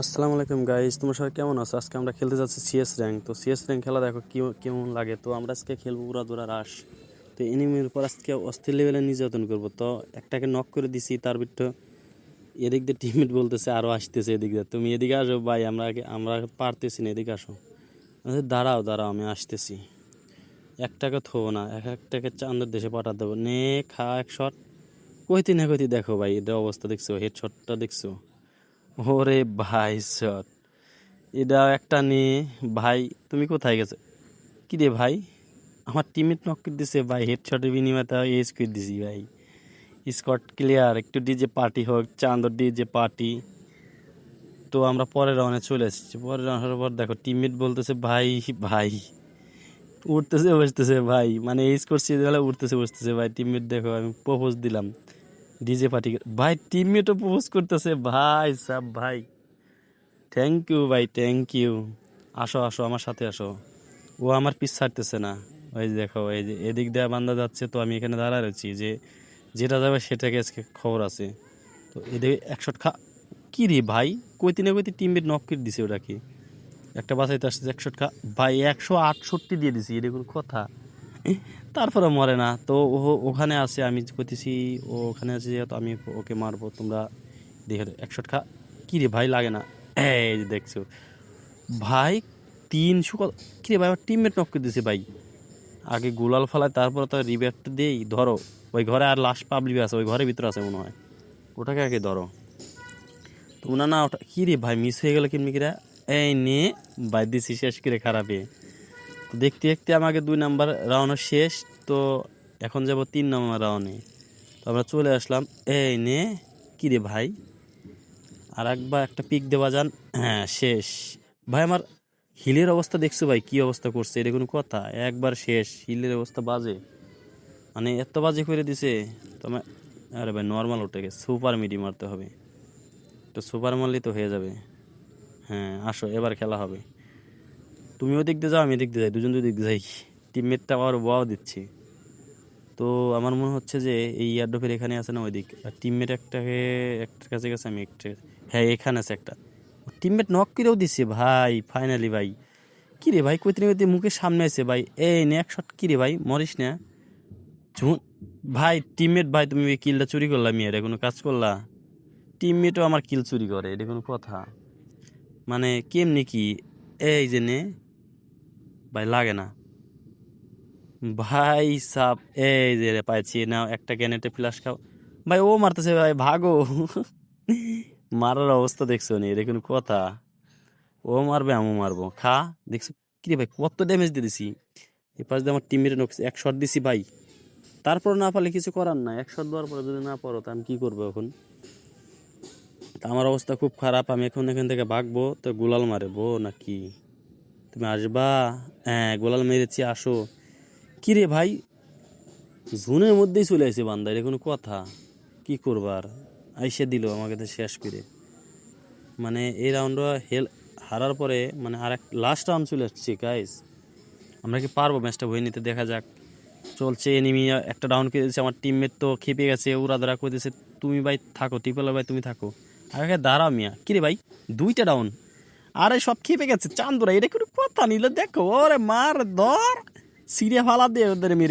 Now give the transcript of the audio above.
আসসালামু আলাইকুম গাইস তোমার সবাই কেমন আছো? আজকে আমরা খেলতে যাচ্ছি সিএস র্যাঙ্ক তো সিএস র্যাঙ্ক খেলা দেখো কেমন লাগে। তো আমরা আজকে খেলব উড়া দৌড়া রাস তো এনিমির উপর আজকে অস্থির লেভেলে নির্যাতন করব। তো একটাকে নক করে দিছি, তার ভিতর এদিক দিয়ে টিমমেট বলতেছে আরও আসতেছে এদিক দিয়ে। তুমি এদিকে আসো, ভাই, আমরা আমরা পারতেছি না, এদিকে আসো। দাঁড়াও দাঁড়াও, আমি আসতেছি। একটাকে থবো না, এক, একটাকে চান্দের দেশে পাঠা দেবো। নে, খা, এক শট কইতে না কইতে দেখো ভাই এটা অবস্থা দেখছ হেড শটটা দেখছ। ওরে ভাই শট এটা একটা নিয়ে, ভাই, তুমি কোথায় গেছে? কী রে ভাই? আমার টিমমেট নক করে দিছে, ভাই হেডশটের বিনিময়ে তাও এজ করে দিছি, ভাই। স্কট ক্লিয়ার একটু ডিজে পার্টি হোক, চান্দর ডিজে পার্টি তো আমরা পরের রাউন্ডে চলে এসেছি। পরের রাউন্ডের পর দেখো টিমমেট বলতেছে, ভাই ভাই। উঠতেছে, বসতেছে, ভাই। মানে এজ করছি তাহলে উঠতেছে, বসতেছে, ভাই। টিমমেট দেখো, আমি প্রপোজ দিলাম। ডিজে পার্টি ভাই টিমমেটও প্রপোজ করতেছে। ভাই, সাব ভাই। থ্যাংক ইউ ভাই থ্যাংক ইউ আসো আসো, আমার সাথে আসো। ও আমার পিছ ছাড়তেছে না। ওই দেখো, এই যে এদিক দিয়ে বান্দা যাচ্ছে, তো আমি এখানে দাঁড়ায় রয়েছি। যে যেটা যাবে সেটাকে আজকে খবর আছে। তো এদিকে একশো খা কী রে ভাই? কইতে না কইতে টিমমেট নক করে দিছে ওটা কি? একটা বাসাইতে আসছে একশো খা ভাই, একশো আটষট্টি দিয়ে দিছি, এটা কোনো কথা। তারপরে মরে না। তো ও ওখানে আছে, আমি কইতেছি, ও ওখানে আছে যেহেতু আমি ওকে মারবো, তোমরা দেখে একশো খা। কী রে ভাই, লাগে না। এই যে দেখছ। ভাই তিনশো কত কি রে ভাই, আমার টিমমেট নক করে দিছে ভাই। আগে গুলাল ফালায়, তারপরে তো রিব্যাক্ট দিয়েই ধরো। ওই ঘরে আর লাস্ট পাবলিক আছে, ওই ঘরের ভিতরে আছে মনে হয়। ওটাকে আগে ধরো। তো না না ওটা কী রে ভাই মিস হয়ে গেল কিনমিকিরা? এই নে বাই দিছি, শেষ করে খারাপে। দেখতে দেখতে আমাকে দুই নাম্বার রাউন্ড শেষ, তো এখন যাব তিন নম্বর রাউন্ডে তো আমরা চলে আসলাম। এই নে, কী রে ভাই? আর একবার একটা পিক দেওয়া যান। হ্যাঁ শেষ। ভাই, আমার হিলের অবস্থা দেখছ ভাই? কি অবস্থা করছে? এটা কোনো কথা? একবার শেষ। হিলের অবস্থা বাজে। মানে এত বাজে করে দিছে। তোমার আরে ভাই নর্মাল গেছে। সুপার মিডি মারতে হবে। তো সুপার মারলেই তো হয়ে যাবে। হ্যাঁ আসো, এবার খেলা হবে। তুমি ওদিক দিয়ে যাও আমি দিয়ে যাই দুজন দুদিক দিয়ে যাই। টিমমেটটা আবার ওয়াও দিচ্ছি। তো আমার মনে হচ্ছে যে এই ইয়ারডোফের এখানে আছে না ওইদিক। আর টিমমেট একটাকে, একটার কাছে গেছে, আমি একটা হ্যাঁ এখানে আছে একটা। টিমমেট নক করেও দিচ্ছে, ভাই ফাইনালি ভাই। কী রে ভাই, কইতে না কইতে মুখের সামনে আছে, ভাই। এই, নে এক শট কী রে ভাই, মরিস না। ভাই টিমমেট ভাই, তুমি ওই কিলটা চুরি করলা মেয়ের কোনো কাজ করলা? টিমমেটও আমার কিল চুরি করে, এটা কোনো কথা। মানে কেমনি কি? এই যে নে ভাই, লাগে না। ভাই সাপ এই যে রে পাইছি, নাও একটা গ্যানেটে ফ্লাশ খাও। ভাই, ও মারতেছে ভাই, ভাগো। মারার অবস্থা দেখছ নি? এটা কোনো কথা। ও মারবে, আমিও মারবো। খা, দেখছ? কিরে ভাই, কত ড্যামেজ দিয়ে দিছি। এ পাশ দিয়ে আমার টিমের এক শট দিছি ভাই। তারপর না পারলে কিছু করার না এক শট দেওয়ার পরে যদি না পারো, তা আমি কী করব এখন? তা আমার অবস্থা খুব খারাপ, আমি এখন এখান থেকে ভাগবো, তো গুলাল মারবো নাকি? তুমি আসবা? হ্যাঁ গোলাল মেরেছি, আসো। কি রে ভাই? জুনের মধ্যেই চলে আসে বান্দা, এটা কোনো কথা। কি করবার আইসে দিল আমাকে তো শেষ করে। মানে এই রাউন্ডটা হেল হারার পরে মানে আর এক লাস্ট রাউন্ড চলে আসছে গাইস আমরা কি পারব ম্যাচটা বয়ে নিতে? দেখা যাক। চলছে এনিমি একটা ডাউন করে দিয়েছে আমার টিমমেট তো খেপে গেছে ওরা দাঁড়া করে দিয়েছে তুমি ভাই থাকো টিপল ভাই, তুমি থাকো। আগে দাঁড়াও মিয়া। কিরে ভাই? দুইটা ডাউন আরে সব খেপে গেছে চান্দুরা, এটা কোনো কথা নিলে দেখো, ওরে মার ধর। সিরিয়া ফালা দিয়ে ওদের মেরে